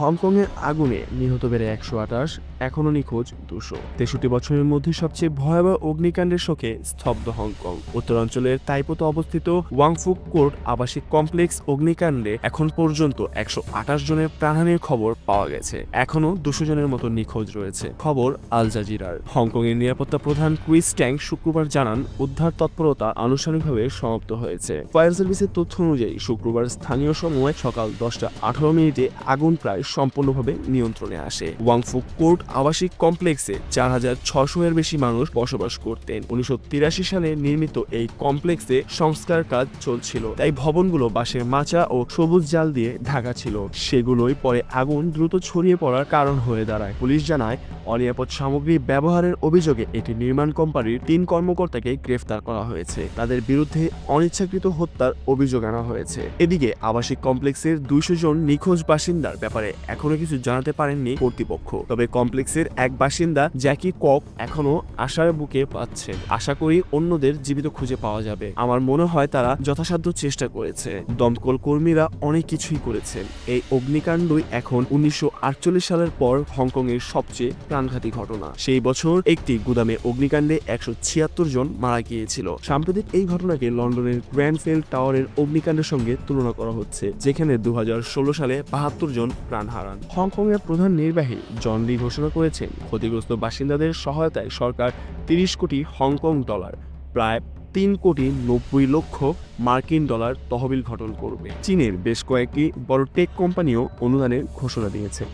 হংকংয়ের আগুনে নিহত বেড়ে একশো আঠাশ এখনও নিখোঁজ দুশো। তেষট্টি বছরের মধ্যে সবচেয়ে ভয়াবহ অগ্নিকাণ্ডের শোকে স্তব্ধ হংকং। উত্তরাঞ্চলের তাইপোতে অবস্থিত ওয়াংফুক কোর্ট আবাসিক কমপ্লেক্স অগ্নিকাণ্ডে এখন পর্যন্ত একশো আঠাশ জনের প্রাণহানির খবর পাওয়া গেছে। এখনও দুশো জনের মতো নিখোঁজ রয়েছে। খবর আল জাজিরার। হংকংয়ের নিরাপত্তা প্রধান ক্রিস ট্যাং শুক্রবার জানান, উদ্ধার তৎপরতা আনুষ্ঠানিকভাবে সমাপ্ত হয়েছে। ফায়ার সার্ভিসের তথ্য অনুযায়ী, শুক্রবার স্থানীয় সময় সকাল দশটা আঠারো মিনিটে আগুন প্রায় সম্পূর্ণভাবে নিয়ন্ত্রণে আসে। ওয়াংফুক কোর্ট আবাসিক কমপ্লেক্সে চার হাজার ছশো এর বেশি মানুষ বসবাস করতেন। উনিশশো তিরাশি সালে নির্মিত এই কমপ্লেক্সে সংস্কার কাজ চলছিল। তাই ভবনগুলো বাঁশের মাচা ও সবুজ জাল দিয়ে ঢাকা ছিল। সেগুলোই পরে আগুন দ্রুত ছড়িয়ে পড়ার কারণ হয়ে দাঁড়ায়। পুলিশ জানায়, অনিরাপদ সামগ্রী ব্যবহারের অভিযোগে এটি নির্মাণ কোম্পানির তিন কর্মকর্তাকে গ্রেফতার করা হয়েছে। তাদের বিরুদ্ধে অনিচ্ছাকৃত হত্যার অভিযোগ আনা হয়েছে। এদিকে আবাসিক কমপ্লেক্সের দুইশো জন নিখোঁজ বাসিন্দার ব্যাপারে এখনও কিছু জানাতে পারেননি কর্তৃপক্ষ। তবে কমপ্লেক্সের এক বাসিন্দা জ্যাকি কক এখনও আশার বুকে পাচ্ছেন আশা করি অন্যদের জীবিত খুঁজে পাওয়া যাবে। আমার মনে হয় তারা যথাসাধ্য চেষ্টা করেছে। দমকল কর্মীরা অনেক কিছুই করেছেন। এই অগ্নিকাণ্ডই এখন উনিশশো সালের পর হংকং এর সবচেয়ে প্রাণঘাতী ঘটনা। সেই বছর একটি গুদামে অগ্নিকাণ্ডে একশো ছিয়াত্তর জন মারা গিয়েছিল। সাম্প্রতিক এই ঘটনাকে লন্ডনের গ্র্যান্ডফেল টাওয়ারের অগ্নিকাণ্ডের সঙ্গে তুলনা করা হচ্ছে, যেখানে দু হাজার ষোলো সালে বাহাত্তর জন প্রাণ হারান হংকংয়ের প্রধান নির্বাহী জন লি ঘোষণা করেছেন, ক্ষতিগ্রস্ত বাসিন্দাদের সহায়তায় সরকার তিরিশ কোটি হংকং ডলার, প্রায় তিন কোটি নব্বই লক্ষ মার্কিন ডলার তহবিল গঠন করবে। চীনের বেশ কয়েকটি বড় টেক কোম্পানিও অনুদানের ঘোষণা দিয়েছে।